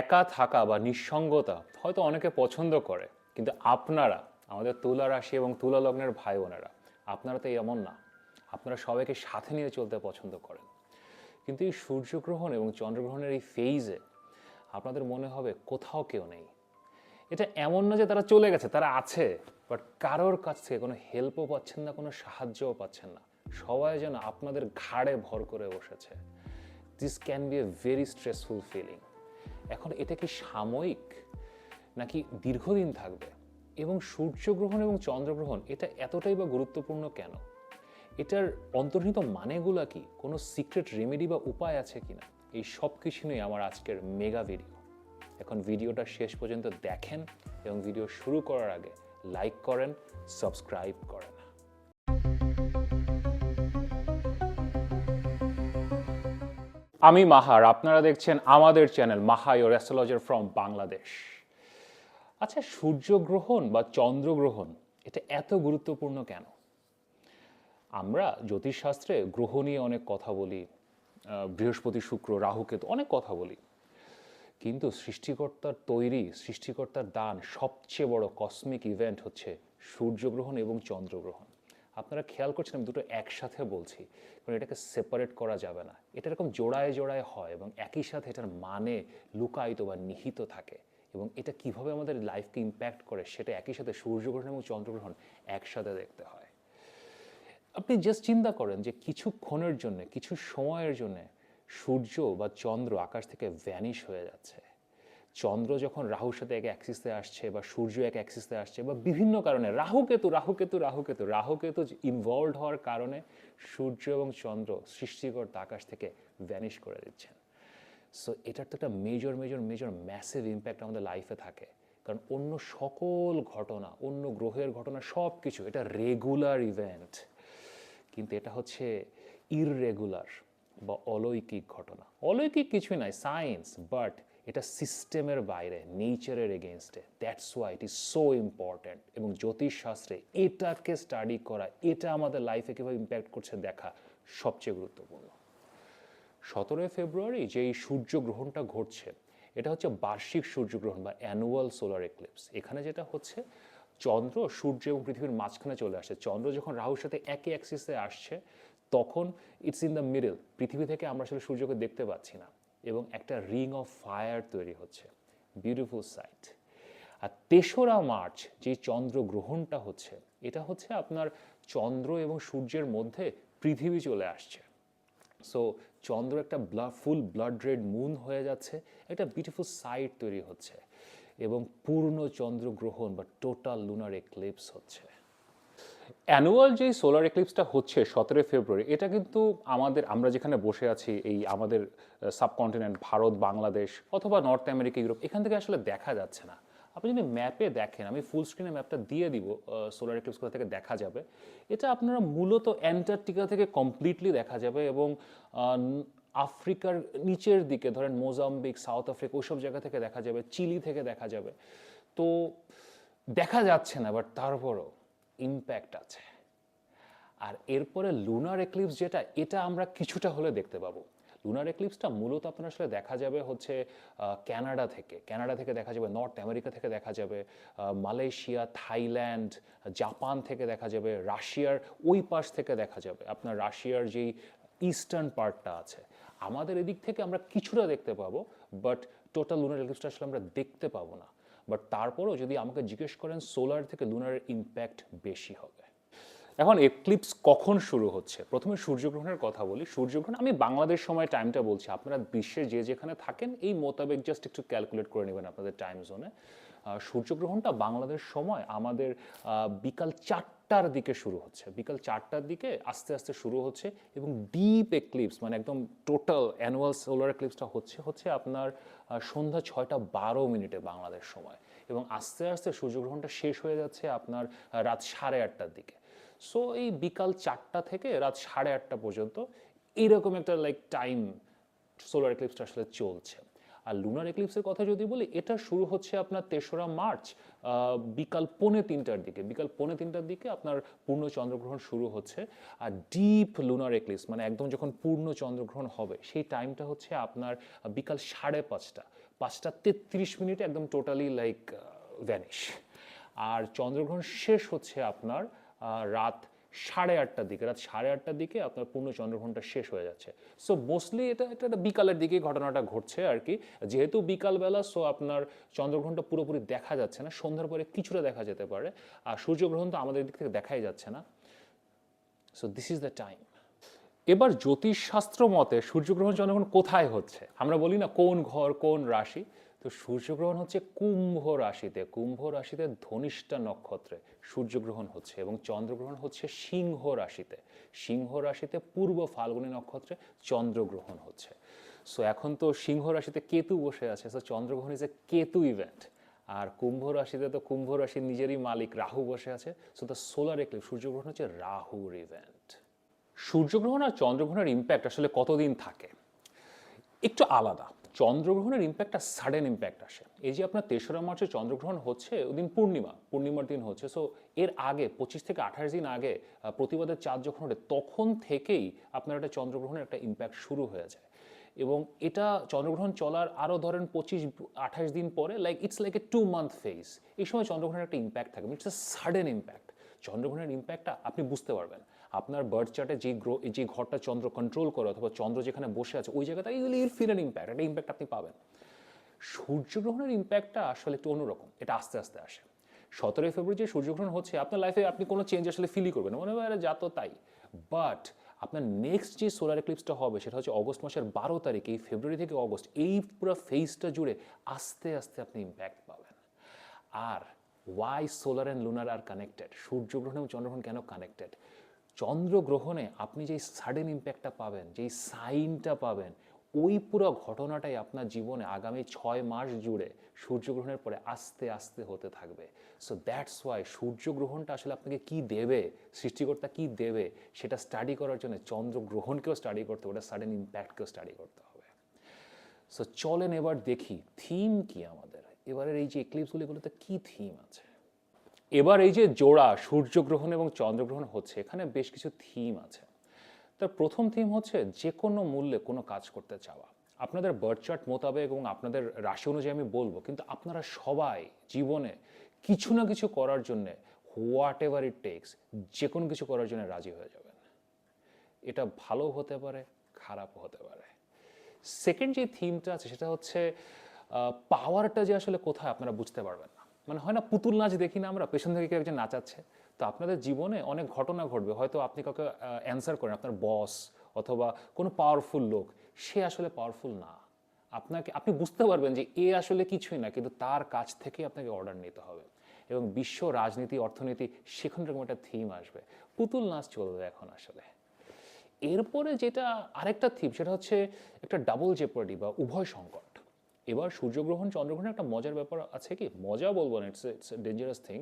একা থাকা বা নিঃসঙ্গতা হয়তো অনেকে পছন্দ করে, কিন্তু আপনারা, আমাদের তুলা রাশি এবং তুলা লগ্নের ভাই বোনেরা আপনারা তো এমন না। আপনারা সবাইকে সাথে নিয়ে চলতে পছন্দ করেন। কিন্তু এই সূর্যগ্রহণ এবং চন্দ্রগ্রহণের এই ফেইজে আপনাদের মনে হবে কোথাও কেউ নেই। এটা এমন না যে তারা চলে গেছে, তারা আছে বাট কারোর কাছ থেকে কোনো হেল্পও পাচ্ছেন না, কোনো সাহায্যও পাচ্ছেন না। সবাই যেন আপনাদের ঘাড়ে ভর করে বসেছে। This can be a very stressful feeling এখন এটা কি সাময়িক নাকি দীর্ঘদিন থাকবে? এবং সূর্যগ্রহণ এবং চন্দ্রগ্রহণ, এটা এতটাই বা গুরুত্বপূর্ণ কেন? এটার অন্তর্নিহিত মানেগুলো কি? কোনো সিক্রেট রেমেডি বা উপায় আছে কিনা? এই সব কিছু নিয়ে আমার আজকের মেগা ভিডিও এখন ভিডিওটা শেষ পর্যন্ত দেখেন এবং ভিডিও শুরু করার আগে লাইক করেন সাবস্ক্রাইব করেন। আমি মাহার, আপনারা দেখছেন আমাদের channel Maha your astrologer from Bangladesh আচ্ছা সূর্যগ্রহণ বা চন্দ্রগ্রহণ, এটা এত গুরুত্বপূর্ণ কেন? আমরা জ্যোতিষশাস্ত্রে গ্রহ নিয়ে অনেক কথা বলি বৃহস্পতি, শুক্র রাহুকেতু অনেক কথা বলি। কিন্তু সৃষ্টিকর্তার তৈরি, সৃষ্টিকর্তার দান সবচেয়ে বড় কসমিক ইভেন্ট হচ্ছে সূর্যগ্রহণ এবং চন্দ্রগ্রহণ। আপনারা খেয়াল করছেন আমি দুটো একসাথে বলছি, কারণ এটাকে সেপারেট করা যাবে না। এটা এরকম জোড়ায় জোড়ায় হয় এবং একই সাথে এটার মানে লুকায়িত বা নিহিত থাকে। এবং এটা কীভাবে আমাদের লাইফকে ইম্প্যাক্ট করে সেটা একই সাথে সূর্যগ্রহণ এবং চন্দ্রগ্রহণ একসাথে দেখতে হয়। আপনি জাস্ট চিন্তা করেন যে কিছুক্ষণের জন্য, কিছু সময়ের জন্য সূর্য বা চন্দ্র আকাশ থেকে ভ্যানিশ হয়ে যাচ্ছে। চন্দ্র যখন রাহুর সাথে এক অ্যাক্সিসে আসছে বা সূর্য এক অ্যাক্সিসে আসছে বা বিভিন্ন কারণে রাহুকেতু রাহুকেতু রাহুকেতু রাহুকেতু ইনভলভ হওয়ার কারণে সূর্য এবং চন্দ্র সৃষ্টিকর্তা আকাশ থেকে ভ্যানিশ করে দিচ্ছেন। সো এটার তো একটা major major major massive impact আমাদের লাইফে থাকে। কারণ অন্য সকল ঘটনা, অন্য গ্রহের ঘটনা সব কিছু এটা রেগুলার ইভেন্ট কিন্তু এটা হচ্ছে ইররেগুলার বা অলৌকিক ঘটনা। অলৌকিক কিছুই নাই সায়েন্স বাট এটা সিস্টেমের বাইরে, নেচারের এগেনস্টে that's why it is so important এবং জ্যোতিষশাস্ত্রে এটাকে স্টাডি করা, এটা আমাদের লাইফে কীভাবে ইম্প্যাক্ট করছে দেখা সবচেয়ে গুরুত্বপূর্ণ। সতেরোই ফেব্রুয়ারি যে এই সূর্যগ্রহণটা ঘটছে, এটা হচ্ছে বার্ষিক সূর্যগ্রহণ বা অ্যানুয়াল সোলার এক্লিপস এখানে যেটা হচ্ছে, চন্দ্র সূর্য এবং পৃথিবীর মাঝখানে চলে আসে। চন্দ্র যখন রাহুর সাথে একই অ্যাক্সিসে আসছে, তখন ইটস ইন দ্য মিডল পৃথিবী থেকে আমরা আসলে সূর্যকে দেখতে পাচ্ছি না। এবং একটা রিং অফ ফায়ার তৈরি হচ্ছে। বিউটিফুল সাইট আর তেসরা মার্চ যে চন্দ্রগ্রহণটা হচ্ছে, এটা হচ্ছে আপনার চন্দ্র এবং সূর্যের মধ্যে পৃথিবী চলে আসছে। সো চন্দ্র একটা blood full blood red moon হয়ে যাচ্ছে, একটা বিউটিফুল সাইট তৈরি হচ্ছে এবং পূর্ণ চন্দ্রগ্রহণ বা টোটাল লুনার এক্লিপস হচ্ছে। অ্যানুয়াল যেই সোলার এক্লিপসটা হচ্ছে সতেরোই ফেব্রুয়ারি, এটা কিন্তু আমাদের, আমরা যেখানে বসে আছি এই আমাদের সাবকন্টিনেন্ট ভারত, বাংলাদেশ অথবা নর্থ আমেরিকা, ইউরোপ, এখান থেকে আসলে দেখা যাচ্ছে না। আপনি যদি ম্যাপে দেখেন, আমি ফুল স্ক্রিনে ম্যাপটা দিয়ে দিব সোলার এক্লিপস থেকে দেখা যাবে। এটা আপনারা মূলত অ্যান্টার্কটিকা থেকে কমপ্লিটলি দেখা যাবে এবং আফ্রিকার নিচের দিকে, ধরেন মোজাম্বিক, সাউথ আফ্রিকা, ওইসব জায়গা থেকে দেখা যাবে, চিলি থেকে দেখা যাবে। তো দেখা যাচ্ছে না বাট তারপরও ইম্প্যাক্ট আছে। আর এরপরে লুনার এক্লিপস যেটা, এটা আমরা কিছুটা হলে দেখতে পাবো। লুনার এক্লিপসটা মূলত আপনার আসলে দেখা যাবে হচ্ছে কানাডা থেকে। কানাডা থেকে দেখা যাবে নর্থ আমেরিকা থেকে দেখা যাবে মালয়েশিয়া থাইল্যান্ড জাপান থেকে দেখা যাবে রাশিয়ার ওই পাশ থেকে দেখা যাবে। আপনার রাশিয়ার যেই ইস্টার্ন পার্টটা আছে। আমাদের এদিক থেকে আমরা কিছুটা দেখতে পাবো বাট টোটাল লুনার এক্লিপসটা আসলে আমরা দেখতে পাবো না। বাট তারপরেও যদি আমাকে জিজ্ঞেস করেন সোলার থেকে লুনারের ইম্প্যাক্ট বেশি হবে। এখন এক্লিপস কখন শুরু হচ্ছে? প্রথমে সূর্যগ্রহণের কথা বলি। সূর্যগ্রহণ, আমি বাংলাদেশ সময় টাইমটা বলছি। আপনারা বিশ্বে যে যেখানে থাকেন, এই মোতাবেক জাস্ট একটু ক্যালকুলেট করে নেবেন আপনাদের টাইম জোনে সূর্যগ্রহণটা বাংলাদেশ সময় আমাদের বিকাল চারটার দিকে শুরু হচ্ছে। বিকাল চারটার দিকে আস্তে আস্তে শুরু হচ্ছে এবং ডিপ এক্লিপস মানে একদম টোটাল অ্যানুয়াল সোলার এক্লিপসটা হচ্ছে হচ্ছে আপনার সন্ধ্যা ছয়টা বারো মিনিটে বাংলাদেশ সময়। এবং আস্তে আস্তে সূর্যগ্রহণটা শেষ হয়ে যাচ্ছে আপনার রাত সাড়ে আটটার দিকে। সো এই বিকাল চারটা থেকে রাত সাড়ে আটটা পর্যন্ত এইরকম একটা লাইক টাইম সোলার এক্লিপসটা আসলে চলছে। আর লুনার এক্লিপসের কথা যদি বলি, এটা শুরু হচ্ছে আপনার তেসরা মার্চ বিকাল পৌনে তিনটার দিকে। বিকাল পৌনে তিনটার দিকে আপনার পূর্ণ চন্দ্রগ্রহণ শুরু হচ্ছে। আর ডিপ লুনার এক্লিপস মানে একদম যখন পূর্ণ চন্দ্রগ্রহণ হবে, সেই টাইমটা হচ্ছে আপনার বিকাল সাড়ে পাঁচটা। পাঁচটা তেত্রিশ মিনিটে একদম টোটালি লাইক ভ্যানিশ আর চন্দ্রগ্রহণ শেষ হচ্ছে আপনার রাত সাড়ে আটটার দিকে, রাত সাড়ে আটটার দিকে আপনার পূর্ণ চন্দ্রগ্রহণটা শেষ হয়ে যাচ্ছে। সো মোস্টলি এটা একটা বিকালের দিকে ঘটনাটা ঘটছে আর কি। যেহেতু বিকালবেলা সো আপনার চন্দ্রগ্রহণটা পুরোপুরি দেখা যাচ্ছে না, সন্ধ্যার পরে কিছুটা দেখা যেতে পারে। আর সূর্যগ্রহণ তো আমাদের দিক থেকে দেখাই যাচ্ছে না। So this is the time এবার জ্যোতিষশাস্ত্র মতে সূর্যগ্রহণ, চন্দ্রগ্রহণ কোথায় হচ্ছে? আমরা বলি না কোন ঘর, কোন রাশি। তো সূর্যগ্রহণ হচ্ছে কুম্ভ রাশিতে। কুম্ভ রাশিতে ধনিষ্ঠা নক্ষত্রে সূর্যগ্রহণ হচ্ছে এবং চন্দ্রগ্রহণ হচ্ছে সিংহ রাশিতে। সিংহ রাশিতে পূর্ব ফাল্গুনী নক্ষত্রে চন্দ্রগ্রহণ হচ্ছে। সো এখন তো সিংহ রাশিতে কেতু বসে আছে। সো চন্দ্রগ্রহণ ইজ এ কেতু ইভেন্ট আর কুম্ভ রাশিতে তো কুম্ভ রাশির নিজেরই মালিক রাহু বসে আছে। সো দ্য সোলার এক্লিপ সূর্যগ্রহণ হচ্ছে রাহুর ইভেন্ট সূর্যগ্রহণ আর চন্দ্রগ্রহণের ইম্প্যাক্ট আসলে কতদিন থাকে? একটু আলাদা। চন্দ্রগ্রহণের ইম্প্যাক্টটা সাডেন ইম্প্যাক্ট আসে। এই যে আপনার তেসরা মার্চে চন্দ্রগ্রহণ হচ্ছে, ওদিন পূর্ণিমা, পূর্ণিমার দিন হচ্ছে। সো এর আগে, পঁচিশ থেকে আঠাশ দিন আগে প্রতিবাদের চাঁদ যখন ওঠে, তখন থেকেই আপনার একটা চন্দ্রগ্রহণের একটা ইম্প্যাক্ট শুরু হয়ে যায়। এবং এটা চন্দ্রগ্রহণ চলার আরও ধরেন পঁচিশ, আঠাশ দিন পরে like it's like a two month phase এই সময় চন্দ্রগ্রহণের একটা ইম্প্যাক্ট থাকে ইটস এ সাডেন ইম্প্যাক্ট চন্দ্রগ্রহণের ইম্প্যাক্টটা আপনি বুঝতে পারবেন। আপনার বার্থ চার্টে যে গ্রো যে ঘরটা চন্দ্র কন্ট্রোল করে অথবা চন্দ্র যেখানে বসে আছে, ওই জায়গাটা ফিল অ্যান ইম্প্যাক্ট একটা ইম্প্যাক্ট আপনি পাবেন। সূর্যগ্রহণের ইম্প্যাক্টটা আসলে একটু অন্যরকম, এটা আস্তে আস্তে আসে। সতেরোই ফেব্রুয়ারি যে সূর্যগ্রহণ হচ্ছে, আপনার লাইফে আপনি কোনো চেঞ্জ আসলে ফিলই করবেন মনে হয় যা তো তাই। বাট আপনার নেক্সট যে সোলার এক্লিপসটা হবে, সেটা হচ্ছে অগস্ট মাসের বারো তারিখ, এই ফেব্রুয়ারি থেকে অগস্ট, এই পুরো ফেজটা জুড়ে আস্তে আস্তে আপনি ইম্প্যাক্ট পাবেন। আর why solar and lunar are connected সূর্যগ্রহণ এবং চন্দ্রগ্রহণ কেন কানেক্টেড চন্দ্রগ্রহণে আপনি যেই সাডেন ইম্প্যাক্টটা পাবেন, যেই সাইনটা পাবেন, ওই পুরো ঘটনাটাই আপনার জীবনে আগামী ছয় মাস জুড়ে সূর্যগ্রহণের পরে আস্তে আস্তে হতে থাকবে। সো দ্যাটস ওয়াই সূর্যগ্রহণটা আসলে আপনাকে কি দেবে, সৃষ্টিকর্তা কি দেবে, সেটা স্টাডি করার জন্য চন্দ্রগ্রহণকেও স্টাডি করতে হবে, ওটা সাডেন ইম্প্যাক্টকেও স্টাডি করতে হবে। সো চলেন এবার দেখি থিম কি আমাদের? এবারের এই যে এক্লিপসগুলো এগুলোতে কি থিম আছে? এবার এই যে জোড়া, সূর্যগ্রহণ এবং চন্দ্রগ্রহণ হচ্ছে, এখানে বেশ কিছু থিম আছে। তার প্রথম থিম হচ্ছে যে কোনো মূল্যে কোনো কাজ করতে চাওয়া। আপনাদের বার্থ চার্ট মোতাবেক এবং আপনাদের রাশি অনুযায়ী আমি বলব, কিন্তু আপনারা সবাই জীবনে কিছু না কিছু করার জন্যে হোয়াট এভার ইট টেক্স যে কোনো কিছু করার জন্য রাজি হয়ে যাবেন। এটা ভালো হতে পারে, খারাপও হতে পারে। সেকেন্ড যে থিমটা আছে, সেটা হচ্ছে পাওয়ারটা যে আসলে কোথায় আপনারা বুঝতে পারবেন মানে হয় না পুতুল নাচ দেখি না আমরা, পেছন থেকে কেউ একজন নাচাচ্ছে। তো আপনাদের জীবনে অনেক ঘটনা ঘটবে। হয়তো আপনি কাউকে অ্যান্সার করেন, আপনার বস অথবা কোনো পাওয়ারফুল লোক, সে আসলে পাওয়ারফুল না। আপনাকে, আপনি বুঝতে পারবেন যে এ আসলে কিছুই না, কিন্তু তার কাছ থেকে আপনাকে অর্ডার নিতে হবে। এবং বিশ্ব রাজনীতি, অর্থনীতি, সেখান এরকম একটা থিম আসবে। পুতুল নাচ চলবে এখন আসলে। এরপরে যেটা আরেকটা থিম সেটা হচ্ছে একটা ডাবল জেপার্ডি বা উভয় সংকট। এবার সূর্যগ্রহণ চন্দ্রগ্রহণের একটা মজার ব্যাপার আছে কি? মজা বলব না ইটস ইটস ডেঞ্জারাস থিং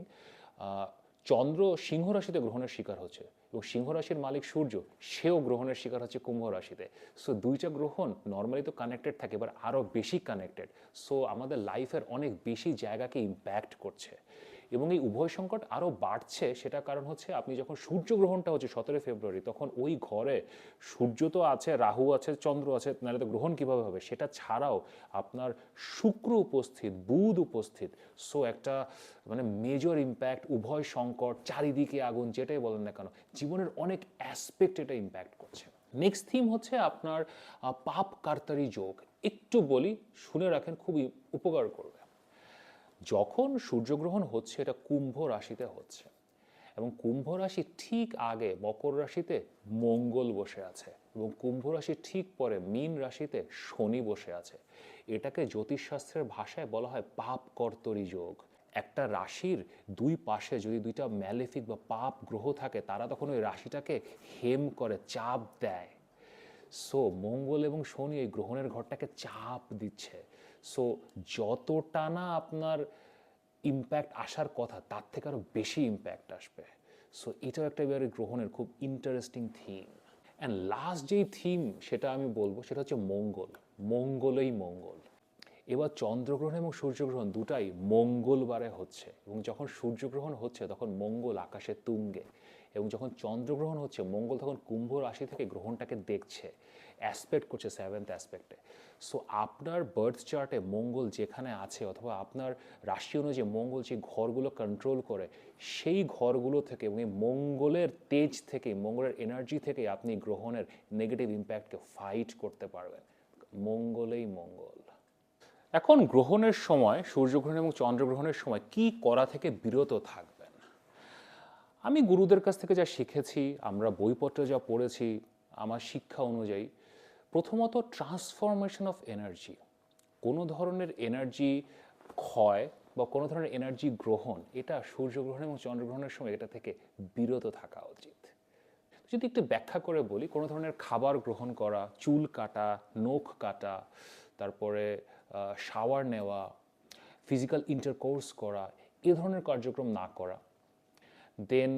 চন্দ্র সিংহ রাশিতে গ্রহণের শিকার হচ্ছে এবং সিংহ রাশির মালিক সূর্য, সেও গ্রহণের শিকার হচ্ছে কুম্ভ রাশিতে। সো দুইটা গ্রহণ নর্মালি তো কানেক্টেড থাকে এবার আরও বেশি কানেক্টেড সো আমাদের লাইফের অনেক বেশি জায়গাকে ইম্প্যাক্ট করছে। এবং এই উভয় সংকট আরও বাড়ছে সেটা কারণ হচ্ছে আপনি যখন সূর্যগ্রহণটা হচ্ছে সতেরোই ফেব্রুয়ারি, তখন ওই ঘরে সূর্য তো আছে, রাহু আছে, চন্দ্র আছে, নাহলে তো গ্রহণ কীভাবে হবে? সেটা ছাড়াও আপনার শুক্র উপস্থিত, বুধ উপস্থিত। সো একটা মানে মেজর ইম্প্যাক্ট উভয় সংকট, চারিদিকে আগুন, যেটাই বলেন না কেন, জীবনের অনেক অ্যাসপেক্ট এটা ইম্প্যাক্ট করছে। নেক্সট থিম হচ্ছে আপনার পাপ কার্তারি যোগ। একটু বলি, শুনে রাখেন, খুবই উপকার করবে। যখন সূর্যগ্রহণ হচ্ছে, এটা কুম্ভ রাশিতে হচ্ছে। এবং কুম্ভ রাশির ঠিক আগে মকর রাশিতে মঙ্গল বসে আছে এবং কুম্ভ রাশির ঠিক পরে মীন রাশিতে শনি বসে আছে। এটাকে জ্যোতিষশাস্ত্রের ভাষায় বলা হয় পাপ কর্তরি যোগ। একটা রাশির দুই পাশে যদি দুইটা ম্যালেফিক বা পাপ গ্রহ থাকে, তারা তখন ওই রাশিটাকে হেম করে, চাপ দেয়। সো মঙ্গল এবং শনি এই গ্রহণের ঘরটাকে চাপ দিচ্ছে। সো যতটা না আপনার ইম্প্যাক্ট আসার কথা, তার থেকে আরও বেশি ইম্প্যাক্ট আসবে। সো এটাও একটা এবারে গ্রহণের খুব ইন্টারেস্টিং থিম অ্যান্ড লাস্ট যেই থিম সেটা আমি বলব, সেটা হচ্ছে মঙ্গল। মঙ্গলই মঙ্গল। এবার চন্দ্রগ্রহণ এবং সূর্যগ্রহণ দুটাই মঙ্গলবারে হচ্ছে। এবং যখন সূর্যগ্রহণ হচ্ছে, তখন মঙ্গল আকাশে তুঙ্গে। এবং যখন চন্দ্রগ্রহণ হচ্ছে, মঙ্গল তখন কুম্ভ রাশি থেকে গ্রহণটাকে দেখছে অ্যাসপেক্ট করছে সেভেন্থ অ্যাসপেক্টে সো আপনার বার্থ চার্টে মঙ্গল যেখানে আছে অথবা আপনার রাশি অনুযায়ী মঙ্গল যে ঘরগুলো কন্ট্রোল করে, সেই ঘরগুলো থেকে এবং এই মঙ্গলের তেজ থেকে, মঙ্গলের এনার্জি থেকে আপনি গ্রহণের নেগেটিভ ইম্প্যাক্টকে ফাইট করতে পারবেন। মঙ্গলেই মঙ্গল। এখন গ্রহণের সময় সূর্যগ্রহণ এবং চন্দ্রগ্রহণের সময় কি করা থেকে বিরত থাকবেন? আমি গুরুদের কাছ থেকে যা শিখেছি, আমরা বইপত্রে যা পড়েছি, আমার শিক্ষা অনুযায়ী, প্রথমত ট্রান্সফরমেশন অফ এনার্জি কোনো ধরনের এনার্জি ক্ষয় বা কোনো ধরনের এনার্জি গ্রহণ, এটা সূর্যগ্রহণ এবং চন্দ্রগ্রহণের সময় এটা থেকে বিরত থাকা উচিত। যদি একটু ব্যাখ্যা করে বলি, কোনো ধরনের খাবার গ্রহণ করা, চুল কাটা, নখ কাটা, তারপরে শাওয়ার নেওয়া ফিজিক্যাল ইন্টারকোর্স করা, এ ধরনের কার্যক্রম না করা দেন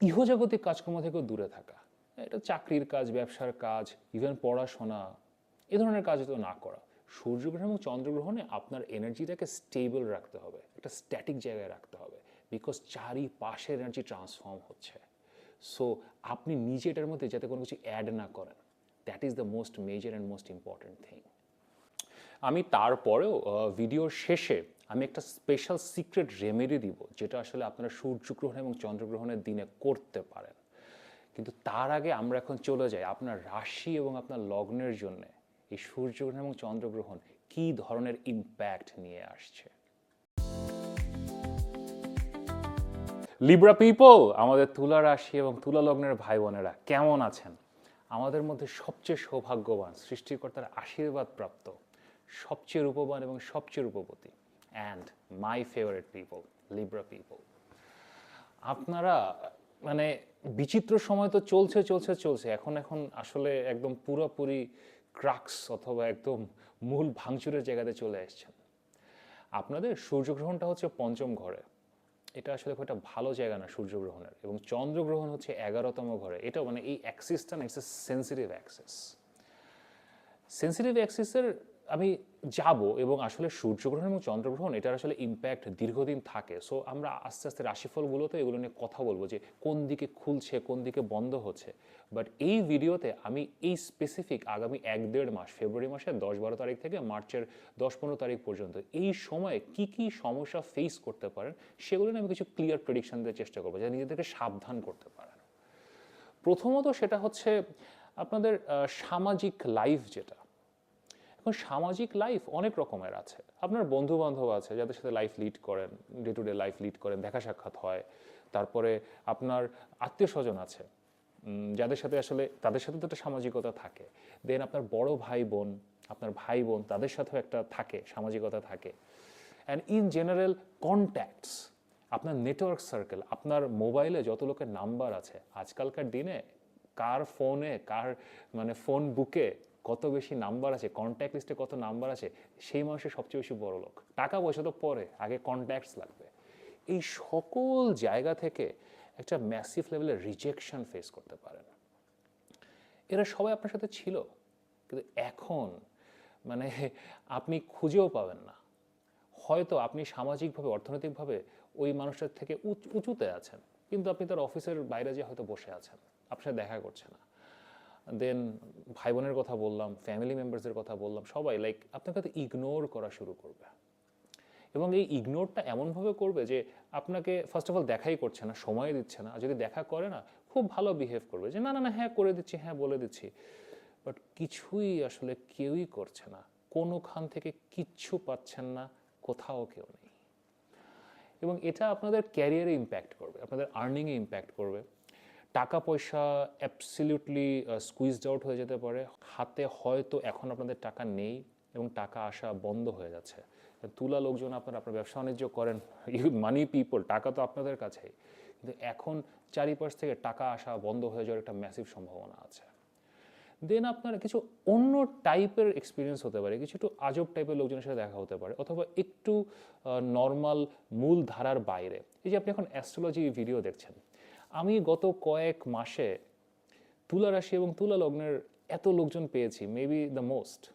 ইহজাগতিক কাজকর্ম থেকেও দূরে থাকা। এটা চাকরির কাজ, ব্যবসার কাজ ইভেন পড়াশোনা, এ ধরনের কাজ তো না করা। সূর্যগ্রহণ এবং চন্দ্রগ্রহণে আপনার এনার্জিটাকে স্টেবল রাখতে হবে, একটা স্ট্যাটিক জায়গায় রাখতে হবে বিকজ চারিপাশে এনার্জি ট্রান্সফর্ম হচ্ছে। সো আপনি নিজে এটার মধ্যে যাতে কোনো কিছু অ্যাড না করেন that is the most major and most important thing আমি তারপরেও ভিডিওর শেষে আমি একটা স্পেশাল সিক্রেট রেমেডি দিব, যেটা আসলে আপনারা সূর্যগ্রহণ এবং চন্দ্রগ্রহণের দিনে করতে পারেন। কিন্তু তার আগে আমরা এখন চলে যাই আপনার রাশি এবং আপনার লগ্নের জন্য। এই সূর্যগ্রহণ এবং চন্দ্রগ্রহণ কি ধরনের ইম্প্যাক্ট নিয়ে আসছে? লিব্রা পিপল আমাদের তুলা রাশি এবং তুলা লগ্নের ভাই বোনেরা কেমন আছেন? আমাদের মধ্যে সবচেয়ে সৌভাগ্যবান, সৃষ্টিকর্তার আশীর্বাদ প্রাপ্ত সবচেয়ে রূপবান এবং সবচেয়ে রূপবতী। And my favourite people Libra people আপনারা মানে বিচিত্র সময় তো চলছে চলছে চলছে। এখন এখন আসলে একদম পুরোপুরি ক্রাক্স অথবা একদম মূল ভাঙচুরের জায়গাতে চলে এসছেন। আপনাদের সূর্যগ্রহণটা হচ্ছে পঞ্চম ঘরে। এটা আসলে খুব একটা ভালো জায়গা না সূর্যগ্রহণের। এবং চন্দ্রগ্রহণ হচ্ছে এগারোতম ঘরে। এটা মানে এই অ্যাক্সিসটা না it's a sensitive axis sensitive অ্যাক্সিসের আমি যাব এবং আসলে সূর্যগ্রহণ এবং চন্দ্রগ্রহণ, এটার আসলে ইম্প্যাক্ট দীর্ঘদিন থাকে। সো আমরা আস্তে আস্তে রাশিফলগুলোতে এগুলো নিয়ে কথা বলব যে কোন দিকে খুলছে, কোন দিকে বন্ধ হচ্ছে। বাট এই ভিডিওতে আমি এই স্পেসিফিক আগামী এক দেড় মাস ফেব্রুয়ারি মাসের দশ বারো তারিখ থেকে মার্চের দশ পনেরো তারিখ পর্যন্ত, এই সময়ে কি কি সমস্যা ফেস করতে পারেন, সেগুলো নিয়ে আমি কিছু ক্লিয়ার প্রেডিকশন দেওয়ার চেষ্টা করব যা নিজেদেরকে সাবধান করতে পারেন। প্রথমত সেটা হচ্ছে আপনাদের সামাজিক লাইফ যেটা সামাজিক লাইফ অনেক রকমের আছে। আপনার বন্ধু বান্ধব আছে যাদের সাথে লাইফ লিড করেন day to day life lead করেন, দেখা সাক্ষাৎ হয়। তারপরে আপনার আত্মীয় স্বজন আছে যাদের সাথে আসলে, তাদের সাথে তো একটা সামাজিকতা থাকে। দেন আপনার বড় ভাই বোন, আপনার ভাই বোন, তাদের সাথেও একটা থাকে, সামাজিকতা থাকে। অ্যান্ড ইন জেনারেল কন্ট্যাক্টস আপনার নেটওয়ার্ক সার্কেল আপনার মোবাইলে যত লোকের নাম্বার আছে, আজকালকার দিনে, কার ফোনে কার মানে ফোন বুকে কত বেশি নাম্বার আছে কন্ট্যাক্ট লিস্টে কত নাম্বার আছে, সেই মানুষের সবচেয়ে বেশি বড় লোক। টাকা পয়সা তো পরে, আগে কন্ট্যাক্টস লাগবে। এই সকল জায়গা থেকে একটা ম্যাসিভ লেভেলের রিজেকশন ফেস করতে পারেন এরা সবাই আপনার সাথে ছিল, কিন্তু এখন মানে আপনি খুঁজেও পাবেন না। হয়তো আপনি সামাজিকভাবে, অর্থনৈতিকভাবে ওই মানুষটার থেকে উচ- উঁচুতে আছেন, কিন্তু আপনি তার অফিসের বাইরে যে হয়তো বসে আছেন, আপনার দেখা করছে না। দেন ভাই বোনের কথা বললাম ফ্যামিলি মেম্বার্সদের কথা বললাম, সবাই লাইক আপনাকে হয়তো ইগনোর করা শুরু করবে। এবং এই ইগনোরটা এমনভাবে করবে যে আপনাকে ফার্স্ট অফ অল দেখাই করছে না, সময় দিচ্ছে না। আর যদি দেখা করে না, খুব ভালো বিহেভ করবে যে, না না না হ্যাঁ করে দিচ্ছি হ্যাঁ বলে দিচ্ছি। বাট কিছুই আসলে কেউই করছে না। কোনোখান থেকে কিচ্ছু পাচ্ছেন না, কোথাও কেউ নেই। এবং এটা আপনাদের ক্যারিয়ারে ইম্প্যাক্ট করবে, আপনাদের আর্নিংয়ে ইম্প্যাক্ট করবে। টাকা পয়সা অ্যাবসলিউটলি স্কুইজড আউট হয়ে যেতে পারে। হাতে হয়তো এখন আপনাদের টাকা নেই এবং টাকা আসা বন্ধ হয়ে যাচ্ছে। তুলা লোকজন আপনারা, আপনার ব্যবসা বাণিজ্য করেন ইউ মানি পিপল টাকা তো আপনাদের কাছেই। কিন্তু এখন চারিপাশ থেকে টাকা আসা বন্ধ হয়ে যাওয়ার একটা ম্যাসিভ সম্ভাবনা আছে। দেন আপনার কিছু অন্য টাইপের এক্সপিরিয়েন্স হতে পারে, কিছু একটু আজব টাইপের লোকজনের সাথে দেখা হতে পারে, অথবা একটু নর্মাল মূল ধারার বাইরে। এই যে আপনি এখন অ্যাস্ট্রোলজি ভিডিও দেখছেন আমি গত কয়েক মাসে তুলা রাশি এবং তুলা লগ্নের এত লোকজন পেয়েছি মেবি দ্য মোস্ট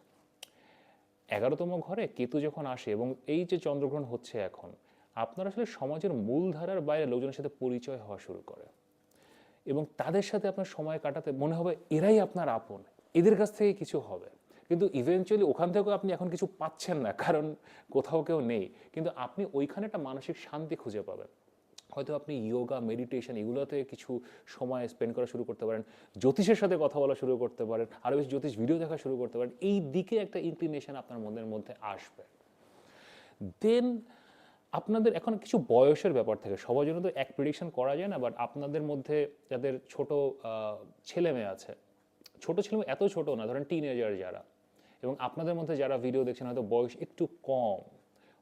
এগারোতম ঘরে কেতু যখন আসে এবং এই যে চন্দ্রগ্রহণ হচ্ছে এখন, আপনার আসলে সমাজের মূলধারার বাইরে লোকজনের সাথে পরিচয় হওয়া শুরু করে। এবং তাদের সাথে আপনার সময় কাটাতে মনে হবে এরাই আপনার আপন, এদের কাছ থেকে কিছু হবে। কিন্তু ইভেনচুয়ালি ওখান থেকেও আপনি এখন কিছু পাচ্ছেন না, কারণ কোথাও কেউ নেই। কিন্তু আপনি ওইখানে একটা মানসিক শান্তি খুঁজে পাবেন। হয়তো আপনি ইয়োগা মেডিটেশন এগুলোতে কিছু সময় স্পেন্ড করা শুরু করতে পারেন, জ্যোতিষের সাথে কথা বলা শুরু করতে পারেন আরও বেশি জ্যোতিষ ভিডিও দেখা শুরু করতে পারেন, এই দিকে একটা ইনক্লিনেশন আপনার মনের মধ্যে আসবে। দেন আপনাদের এখন কিছু বয়সের ব্যাপার থাকে, সবার জন্য তো এক প্রিডিকশন করা যায় না বাট আপনাদের মধ্যে যাদের ছোট ছেলে মেয়ে আছে, ছোট ছেলে মেয়ে এত ছোট না, ধরেন টিনেজার যারা, এবং আপনাদের মধ্যে যারা ভিডিও দেখছেন, হয়তো বয়স একটু কম,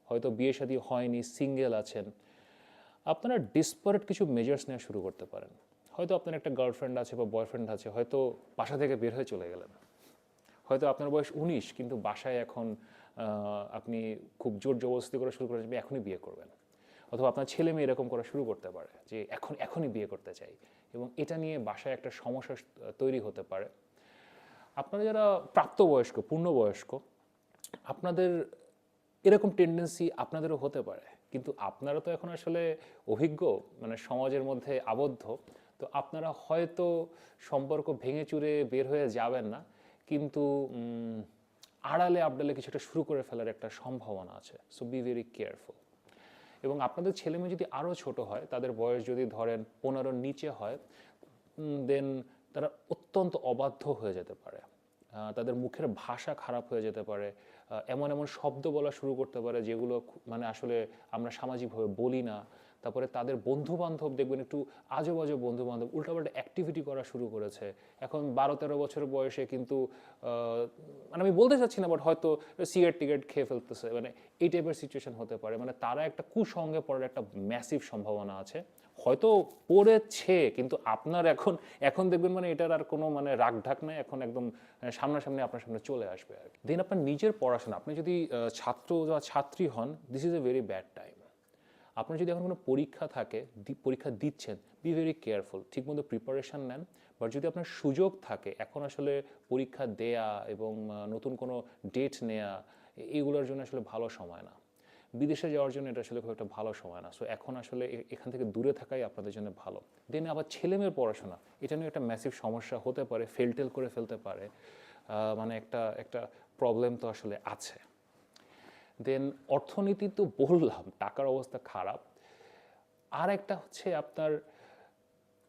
হয়তো বিয়ে শাদী হয়নি সিঙ্গেল আছেন আপনারা ডিসপারেট কিছু মেজার্স নেওয়া শুরু করতে পারেন। হয়তো আপনার একটা গার্লফ্রেন্ড আছে বা বয়ফ্রেন্ড আছে, হয়তো বাসা থেকে বের হয়ে চলে গেলেন। হয়তো আপনার বয়স উনিশ, কিন্তু বাসায় এখন আপনি খুব জোর জবরদস্তি করা শুরু করেছেন, এখনই বিয়ে করবেন। অথবা আপনার ছেলে মেয়ে এরকম করা শুরু করতে পারে, যে এখন, এখনই বিয়ে করতে চাই। এবং এটা নিয়ে বাসায় একটা সমস্যা তৈরি হতে পারে। আপনারা যারা প্রাপ্তবয়স্ক, পূর্ণবয়স্ক, আপনাদের এরকম টেন্ডেন্সি আপনাদেরও হতে পারে। কিন্তু আপনারা তো এখন আসলে অভিজ্ঞ মানে সমাজের মধ্যে আবদ্ধ, তো আপনারা হয়তো সম্পর্ক ভেঙে চুরে বের হয়ে যাবেন না, কিন্তু আড়ালে আবডালে কিছুটা শুরু করে ফেলার একটা সম্ভাবনা আছে সো বি ভেরি কেয়ারফুল এবং আপনাদের ছেলে মেয়ে যদি আরও ছোট হয়, তাদের বয়স যদি ধরেন পনেরোর নিচে হয় দেন তারা অত্যন্ত অবাধ্য হয়ে যেতে পারে। তাদের মুখের ভাষা খারাপ হয়ে যেতে পারে এমন এমন শব্দ বলা শুরু করতে পারে যেগুলো মানে আসলে আমরা সামাজিকভাবে বলি না। তারপরে তাদের বন্ধু বান্ধব দেখবেন একটু আজো বাজো বন্ধু বান্ধব উল্টাপাল্টা অ্যাক্টিভিটি করা শুরু করেছে। এখন বারো তেরো বছর বয়সে কিন্তু মানে আমি বলতে চাচ্ছি না বাট হয়তো সিগারেট টিগারেট খেয়ে ফেলতেছে। মানে এই টাইপের সিচুয়েশন হতে পারে। মানে তারা একটা কুসঙ্গে পড়ার একটা ম্যাসিভ সম্ভাবনা আছে। হয়তো পড়েছে, কিন্তু আপনার এখন এখন দেখবেন মানে এটার আর কোনো মানে রাগ ঢাক নাই, এখন একদম সামনাসামনি আপনার সামনে চলে আসবে আর দেন আপনার নিজের পড়াশোনা, আপনি যদি ছাত্র বা ছাত্রী হন this is a very bad time আপনার যদি এখন কোনো পরীক্ষা থাকে পরীক্ষা দিচ্ছেন বি ভেরি কেয়ারফুল ঠিকমতো প্রিপারেশন নেন বাট যদি আপনার সুযোগ থাকে, এখন আসলে পরীক্ষা দেয়া এবং নতুন কোনো ডেট নেয়া এগুলোর জন্য আসলে ভালো সময় না। বিদেশে যাওয়ার জন্য এটা আসলে খুব একটা ভালো সময় না। সো এখন আসলে এখান থেকে দূরে থাকাই আপনাদের জন্য ভালো। দেন আবার ছেলে মেয়ের পড়াশোনা, এটা নিয়ে একটা ম্যাসিভ সমস্যা হতে পারে ফেলটেল করে ফেলতে পারে। মানে একটা একটা প্রবলেম তো আসলে আছে। দেন অর্থনীতি তো বললাম, টাকার অবস্থা খারাপ। আর একটা হচ্ছে আপনার,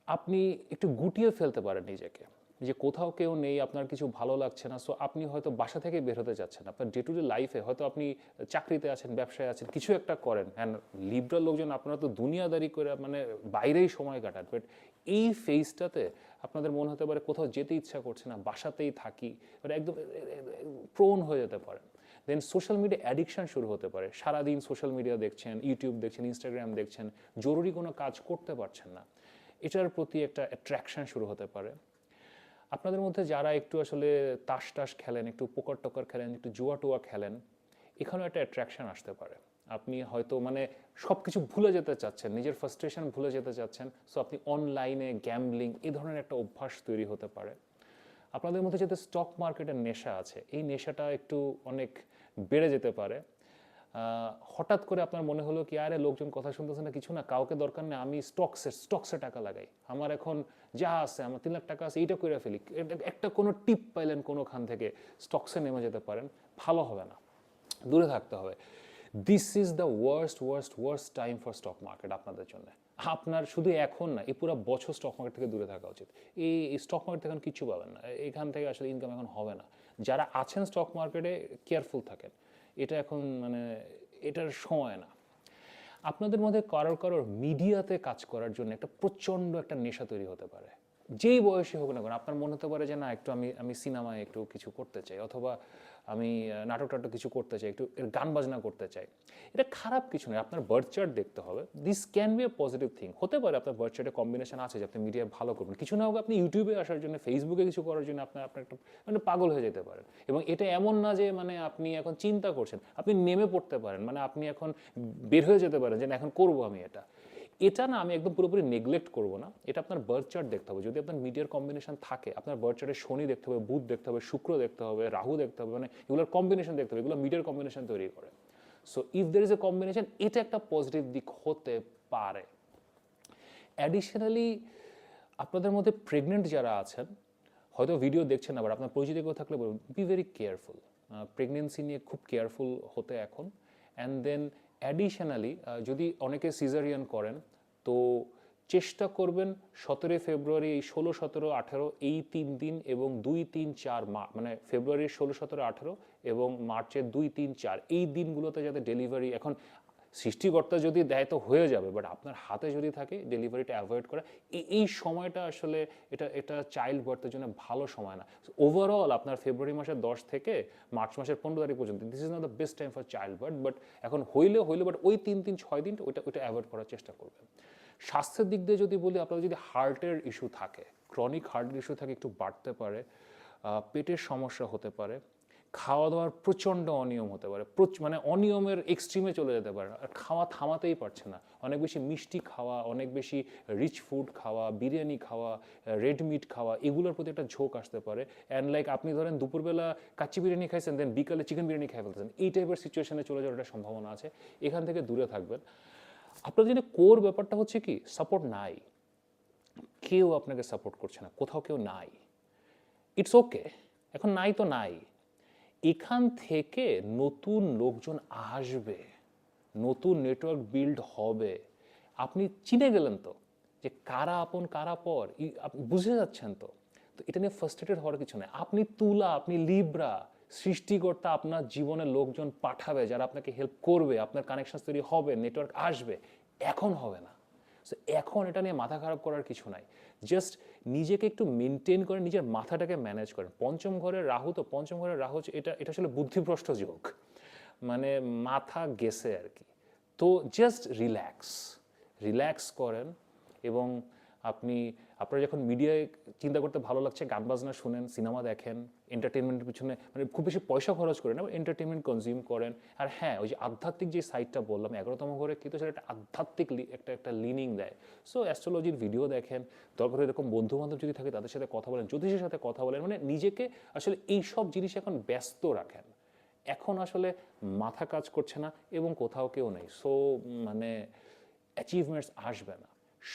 আপনি একটু গুটিয়ে ফেলতে পারেন নিজেকে। যে কোথাও কেউ নেই, আপনার কিছু ভালো লাগছে না সো আপনি হয়তো বাসা থেকে বের হতে যাচ্ছেন আপনার ডে টু ডে লাইফে হয়তো আপনি চাকরিতে আছেন, ব্যবসায় আছেন, কিছু একটা করেন। হ্যাঁ লিবরাল লোকজন, আপনারা তো দুনিয়াদারি করে মানে বাইরেই সময় কাটান। বাট এই ফেজটাতে আপনাদের মনে হতে পারে কোথাও যেতে ইচ্ছা করছে না, বাসাতেই থাকি মানে একদম প্রোন হয়ে যেতে পারেন। দেন সোশ্যাল মিডিয়া অ্যাডিকশন শুরু হতে পারে। সারাদিন সোশ্যাল মিডিয়া দেখছেন ইউটিউব দেখছেন ইনস্টাগ্রাম দেখছেন, জরুরি কোনো কাজ করতে পারছেন না। এটার প্রতি একটা অ্যাট্রাকশন শুরু হতে পারে। আপনাদের মধ্যে যারা একটু আসলে তাস টাস খেলেন, একটু পোকার টোকার খেলেন, একটু জুয়া টুয়া খেলেন, এখানেও একটা অ্যাট্রাকশন আসতে পারে। আপনি হয়তো মানে সব কিছু ভুলে যেতে চাচ্ছেন, নিজের ফ্রাস্ট্রেশন ভুলে যেতে চাচ্ছেন সো আপনি অনলাইনে গ্যাম্বলিং এ ধরনের একটা অভ্যাস তৈরি হতে পারে। আপনাদের মধ্যে যাতে স্টক মার্কেটের নেশা আছে, এই নেশাটা একটু অনেক বেড়ে যেতে পারে। হঠাৎ করে আপনার মনে হলো কি, আরে লোকজন কথা শুনতেছে না, কিছু না, কাউকে দরকার নেই, আমি স্টকসে স্টকসে টাকা লাগাই। আমার এখন যা আছে, আমার তিন লাখ টাকা আছে, এইটা করে ফেলি। একটা কোনো টিপ পাইলেন কোনোখান থেকে স্টকসে নেমে যেতে পারেন, ভালো হবে না। দূরে থাকতে হবে। This is the worst worst worst time for stock market আপনাদের জন্য। আপনার শুধু এখন না, এই পুরো বছর স্টক মার্কেট থেকে দূরে থাকা উচিত। এই স্টক মার্কেট থেকে এখন কিচ্ছু পাবেন না। এখান থেকে আসলে ইনকাম এখন হবে না। যারা আছেন স্টক মার্কেটে কেয়ারফুল থাকেন। এটা এখন মানে এটার সময় না। আপনাদের মধ্যে কারোর কারোর মিডিয়াতে কাজ করার জন্য একটা প্রচণ্ড একটা নেশা তৈরি হতে পারে। যেই বয়সে হোক না কেন, আপনার মনে হতে পারে যে না, একটু আমি আমি সিনেমায় একটু কিছু করতে চাই, অথবা আমি নাটক টাটক কিছু করতে চাই, একটু গান বাজনা করতে চাই, এটা খারাপ কিছু নয়। আপনার বার্থ চার্ট দেখতে হবে। This can be a positive thing হতে পারে আপনার বার্থ চার্টে কম্বিনেশন আছে যে আপনি মিডিয়া ভালো করবেন। কিছু না হোক আপনি ইউটিউবে আসার জন্য ফেসবুকে কিছু করার জন্য আপনার আপনার একটা মানে পাগল হয়ে যেতে পারেন। এবং এটা এমন না যে মানে আপনি এখন চিন্তা করছেন। আপনি নেমে পড়তে পারেন। মানে আপনি এখন বের হয়ে যেতে পারেন যে এখন করব আমি এটা। এটা না আমি একদম পুরোপুরি নেগলেক্ট করব না। এটা আপনার বার্থ চার্ট দেখতে হবে। যদি আপনার মিডিয়ার কম্বিনেশন থাকে, আপনার বার্থ চার্টে শনি দেখতে হবে, বুধ দেখতে হবে, শুক্র দেখতে হবে, রাহু দেখতে হবে মানে এগুলোর কম্বিনেশন দেখতে হবে, এগুলো মিডিয়ার কম্বিনেশন তৈরি করে। So if there is a combination এটা একটা পজিটিভ দিক হতে পারে। অ্যাডিশনালি আপনাদের মধ্যে প্রেগনেন্ট যারা আছেন, হয়তো ভিডিও দেখছেন আবার, আপনার পরিচিত কেউ থাকলে বলুন বি ভেরি কেয়ারফুল প্রেগনেন্সি নিয়ে খুব কেয়ারফুল হতে এখন। অ্যান্ড দেন অ্যাডিশনালি যদি অনেকে সিজারিয়ান করেন, তো চেষ্টা করবেন সতেরোই ফেব্রুয়ারি এই ষোলো, সতেরো, আঠেরো, এই তিন দিন এবং দুই, তিন, চার মা মানে ফেব্রুয়ারির ষোলো, সতেরো, আঠেরো এবং মার্চের দুই, তিন, চার, এই দিনগুলোতে যাতে ডেলিভারি এখন সৃষ্টিকর্তা যদি দেয় তো হয়ে যাবে বাট আপনার হাতে যদি থাকে ডেলিভারিটা অ্যাভয়েড করা এই- সময়টা আসলে এটা এটা চাইল্ড বার্থের জন্য ভালো সময় না। ওভারঅল আপনার ফেব্রুয়ারি মাসের দশ থেকে মার্চ মাসের পনেরো তারিখ পর্যন্ত this is not the best time for child birth but এখন হইলে হইলে বাট ওই তিন তিন, ছয় দিন ওইটা ওইটা অ্যাভয়েড করার চেষ্টা করবেন। স্বাস্থ্যের দিক দিয়ে যদি বলি, আপনার যদি হার্টের ইস্যু থাকে ক্রনিক হার্টের ইস্যু থাকে, একটু বাড়তে পারে পেটের সমস্যা হতে পারে খাওয়া দাওয়ার প্রচণ্ড অনিয়ম হতে পারে। মানে অনিয়মের এক্সট্রিমে চলে যেতে পারে আর খাওয়া থামাতেই পারছে না। অনেক বেশি মিষ্টি খাওয়া, অনেক বেশি রিচ ফুড খাওয়া, বিরিয়ানি খাওয়া রেড মিট খাওয়া, এগুলোর প্রতি একটা ঝোঁক আসতে পারে। অ্যান্ড লাইক আপনি ধরেন দুপুরবেলা কাচ্চি বিরিয়ানি খাইছেন দেন বিকালে চিকেন বিরিয়ানি খাই ফেলতেছেন। এই টাইপের সিচুয়েশনে চলে যাওয়ার একটা সম্ভাবনা আছে। এখান থেকে দূরে থাকবেন। আপনার জন্য কোর ব্যাপারটা হচ্ছে কি? সাপোর্ট নাই। কেউ আপনাকে সাপোর্ট করছে না। কোথাও কেউ নাই। ইটস ওকে এখন নাই তো নাই। এখান থেকে নতুন লোকজন আসবে, নতুন নেটওয়ার্ক বিল্ড হবে। আপনি চিনে গেলেন তো যে কারা আপন, কারা পর? বুঝে যাচ্ছেন তো। তো এটা নিয়ে ফার্স্ট্রেটেড হওয়ার কিছু নেই। আপনি তুলা, আপনি লিব্রা সৃষ্টিকর্তা আপনার জীবনে লোকজন পাঠাবে, যারা আপনাকে হেল্প করবে, আপনার কানেকশন তৈরি হবে নেটওয়ার্ক আসবে। এখন হবে না। এখন এটা নিয়ে মাথা খারাপ করার কিছু নাই। জাস্ট নিজেকে একটু মেনটেন করে নিজের মাথাটাকে ম্যানেজ করেন। পঞ্চম ঘরের রাহু তো, পঞ্চম ঘরের রাহু এটা এটা আসলে বুদ্ধিভ্রষ্ট যোগ। মানে মাথা গেছে আর কি। তো জাস্ট রিল্যাক্স রিল্যাক্স করেন এবং আপনি, আপনার যখন মিডিয়ায় চিন্তা করতে ভালো লাগছে, গান বাজনা শুনেন, সিনেমা দেখেন এন্টারটেনমেন্টের পিছনে মানে খুব বেশি পয়সা খরচ করেন এবং এন্টারটেনমেন্ট কনজিউম করেন। আর হ্যাঁ ওই যে আধ্যাত্মিক যে সাইডটা বললাম, এগারোতম ঘরে কিন্তু সেটা একটা আধ্যাত্মিক একটা একটা লিনিং দেয়। সো অ্যাস্ট্রোলজির ভিডিও দেখেন, দরকার এরকম বন্ধু বান্ধব যদি থাকে, তাদের সাথে কথা বলেন, জ্যোতিষের সাথে কথা বলেন মানে নিজেকে আসলে এই সব জিনিস এখন ব্যস্ত রাখেন। এখন আসলে মাথা কাজ করছে না এবং কোথাও কেউ নেই। সো মানে অ্যাচিভমেন্টস আসবে না।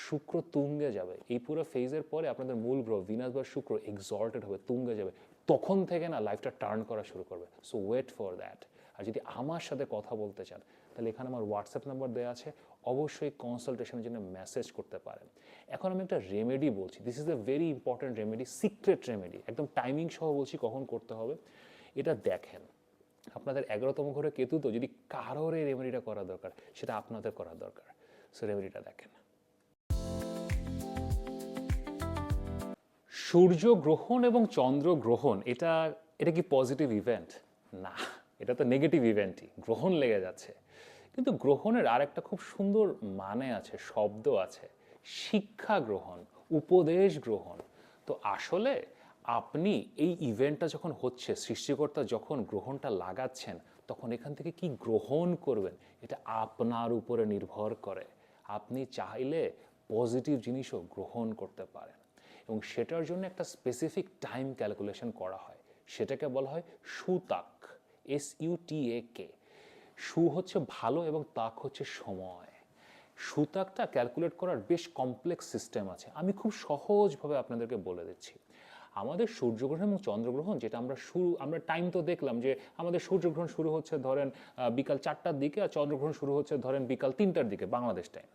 শুক্র তুঙ্গে যাবে। এই পুরো ফেজের পরে আপনাদের মূল গ্রহ ভিনাস বা শুক্র এক্সল্টেড হবে, তুঙ্গে যাবে। তখন থেকে না লাইফটা টার্ন করা শুরু করবে। সো ওয়েট ফর দ্যাট আর যদি আমার সাথে কথা বলতে চান, তাহলে এখানে আমার হোয়াটসঅ্যাপ নাম্বার দেওয়া আছে। অবশ্যই কনসালটেশনের জন্য মেসেজ করতে পারেন। এখন আমি একটা রেমেডি বলছি। This is a very important remedy secret remedy একদম টাইমিং সহ বলছি কখন করতে হবে। এটা দেখেন, আপনাদের এগারোতম ঘরে কেতু তো, যদি কারোর এই রেমেডিটা করা দরকার, সেটা আপনাদের করা দরকার। সো রেমেডিটা দেখেন। সূর্য গ্রহণ এবং চন্দ্র গ্রহণ এটা এটা কি পজিটিভ ইভেন্ট না, এটা তো নেগেটিভ ইভেন্টই গ্রহণ লেগে যাচ্ছে। কিন্তু গ্রহণের আর একটা খুব সুন্দর মানে আছে, শব্দ আছে, শিক্ষা গ্রহণ, উপদেশ গ্রহণ। তো আসলে আপনি এই ইভেন্টটা যখন হচ্ছে, সৃষ্টিকর্তা যখন গ্রহণটা লাগাচ্ছেন, তখন এখান থেকে কি গ্রহণ করবেন, এটা আপনার উপরে নির্ভর করে। আপনি চাইলে পজিটিভ জিনিসও গ্রহণ করতে পারেন। এবং সেটার জন্য একটা স্পেসিফিক টাইম ক্যালকুলেশন করা হয়। সেটাকে বলা হয় সুতাক এস ইউ টি এ কে সু হচ্ছে ভালো এবং তাক হচ্ছে সময়। সুতাকটা ক্যালকুলেট করার বেশ কমপ্লেক্স সিস্টেম আছে। আমি খুব সহজভাবে আপনাদেরকে বলে দিচ্ছি। আমাদের সূর্যগ্রহণ এবং চন্দ্রগ্রহণ, যেটা আমরা শুরু, আমরা টাইম তো দেখলাম যে আমাদের সূর্যগ্রহণ শুরু হচ্ছে ধরেন বিকাল চারটার দিকে আর চন্দ্রগ্রহণ শুরু হচ্ছে ধরেন বিকাল তিনটার দিকে, বাংলাদেশ টাইম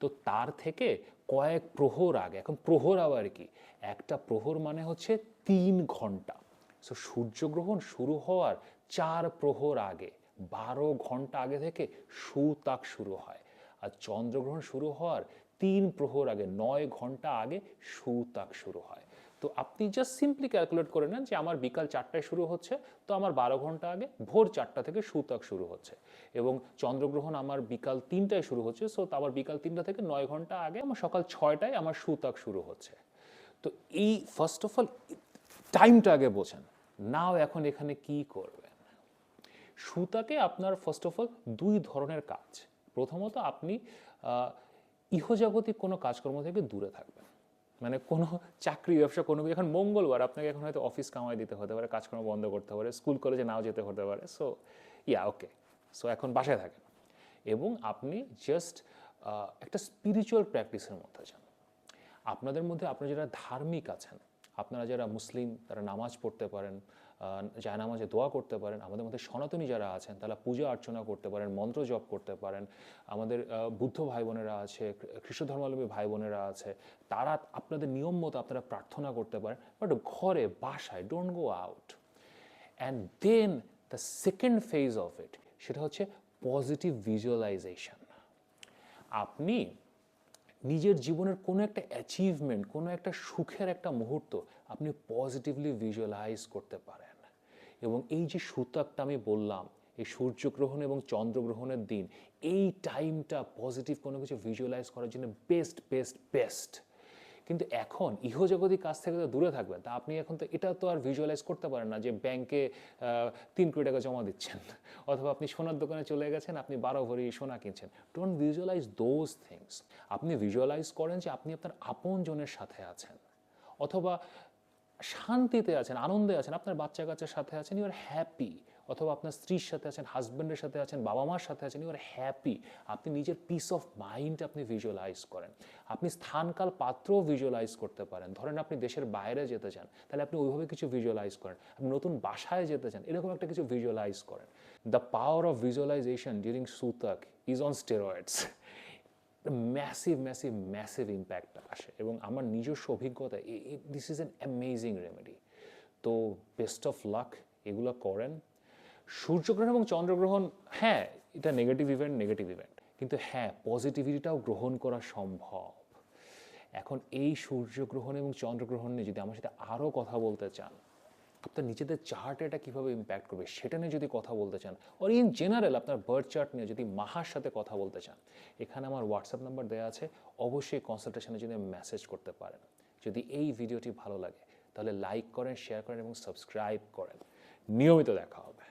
তো তার থেকে কয়েক প্রহর আগে, এখন প্রহর আবার কি? একটা প্রহর মানে হচ্ছে তিন ঘণ্টা। সো সূর্যগ্রহণ শুরু হওয়ার চার প্রহর আগে, বারো ঘণ্টা আগে থেকে সুতাক শুরু হয়। আর চন্দ্রগ্রহণ শুরু হওয়ার তিন প্রহর আগে, নয় ঘণ্টা আগে সুতাক শুরু হয়। তো আপনি জাস্ট সিম্পলি ক্যালকুলেট করে নেন যে আমার বিকাল চারটায় শুরু হচ্ছে, তো আমার বারো ঘণ্টা আগে ভোর চারটা থেকে সুতাক শুরু হচ্ছে এবং চন্দ্রগ্রহণ আমার বিকাল তিনটায় শুরু হচ্ছে সো আমার বিকাল তিনটা থেকে নয় ঘণ্টা আগে আমার সকাল ছয়টায় আমার সুতাক শুরু হচ্ছে। তো এই ফার্স্ট অফ অল টাইমটা আগে বোঝেন নাও এখন এখানে কি করবেন? সুতাকে আপনার ফার্স্ট অফ অল দুই ধরনের কাজ। প্রথমত আপনি ইহজাগতিক কোনো কাজকর্ম থেকে দূরে থাকবেন। মানে কোনো চাকরি, ব্যবসা, কোনো এখন মঙ্গলবার আপনাকে এখন হয়তো অফিস কামাই দিতে হতে পারে, কাজকর্ম বন্ধ করতে পারে স্কুল কলেজে নাও যেতে হতে পারে। সো ইয়া ওকে সো এখন বাসায় থাকেন। এবং আপনি জাস্ট একটা স্পিরিচুয়াল প্র্যাকটিসের মধ্যে যান আপনাদের মধ্যে আপনারা যারা ধার্মিক আছেন, আপনারা যারা মুসলিম, তারা নামাজ পড়তে পারেন যায় নামাজে দোয়া করতে পারেন, আমাদের মধ্যে সনাতনী যারা আছেন, তারা পূজা অর্চনা করতে পারেন, মন্ত্র জপ করতে পারেন। আমাদের বুদ্ধ ভাই বোনেরা আছে খ্রিস্ট ধর্মাবলম্বী ভাই বোনেরা আছে, তারা আপনাদের নিয়ম মতো আপনারা প্রার্থনা করতে পারেন বাট ঘরে, বাসায় don't go out and then the second phase of it সেটা হচ্ছে পজিটিভ ভিজুয়ালাইজেশন আপনি নিজের জীবনের কোনো একটা অ্যাচিভমেন্ট কোনো একটা সুখের একটা মুহূর্ত, আপনি পজিটিভলি ভিজুয়ালাইজ করতে পারেন। এবং এই যে সূতকটা আমি বললাম, এই সূর্যগ্রহণ এবং চন্দ্রগ্রহণের দিন, এই টাইমটা পজিটিভ কোনো কিছু ভিজুয়ালাইজ করার জন্য বেস্ট বেস্ট বেস্ট কিন্তু এখন ইহজগতিক কাজ থেকে তো দূরে থাকবেন তা আপনি এখন তো এটা তো আর ভিজুয়ালাইজ করতে পারেন না যে ব্যাংকে তিন কোটি টাকা জমা দিচ্ছেন। অথবা আপনি সোনার দোকানে চলে গেছেন, আপনি বারো ভরি সোনা কিনছেন। ডোন্ট ভিজুয়ালাইজ দোজ থিংস আপনি ভিজুয়ালাইজ করেন যে আপনি আপনার আপনজনের সাথে আছেন। অথবা শান্তিতে আছেন, আনন্দে আছেন, আপনার বাচ্চা কাচ্চার সাথে আছেন ইউ আর হ্যাপি অথবা আপনার স্ত্রীর সাথে আছেন হাজব্যান্ডের সাথে আছেন বাবা মার সাথে আছেন ইউ আর হ্যাপি আপনি নিজের পিস অফ মাইন্ড আপনি ভিজুয়ালাইজ করেন। আপনি স্থানকাল পাত্রও ভিজুয়ালাইজ করতে পারেন। ধরেন আপনি দেশের বাইরে যেতে চান, তাহলে আপনি ওইভাবে কিছু ভিজুয়ালাইজ করেন। আপনি নতুন বাসায় যেতে চান, এরকম একটা কিছু ভিজুয়ালাইজ করেন। The power of visualization during sutak is on steroids massive massive massive impact আসে এবং আমার নিজস্ব অভিজ্ঞতা this is an amazing remedy তো বেস্ট অফ লাক এগুলো করেন। সূর্যগ্রহণ এবং চন্দ্রগ্রহণ হ্যাঁ এটা নেগেটিভ ইভেন্ট নেগেটিভ ইভেন্ট কিন্তু হ্যাঁ পজিটিভিটিটাও গ্রহণ করা সম্ভব। এখন এই সূর্যগ্রহণ এবং চন্দ্রগ্রহণ নিয়ে যদি আমার সাথে আরও কথা বলতে চান আপনার নিজেদের চার্ট এটা কীভাবে ইম্প্যাক্ট করবে সেটা নিয়ে যদি কথা বলতে চান অর ইন জেনারেল আপনার বার্থ চার্ট নিয়ে যদি মাহার সাথে কথা বলতে চান, এখানে আমার হোয়াটসঅ্যাপ নাম্বার দেওয়া আছে, অবশ্যই কনসালটেশনে যদি মেসেজ করতে পারেন। যদি এই ভিডিওটি ভালো লাগে, তাহলে লাইক করেন শেয়ার করেন এবং সাবস্ক্রাইব করেন। নিয়মিত দেখা হবে।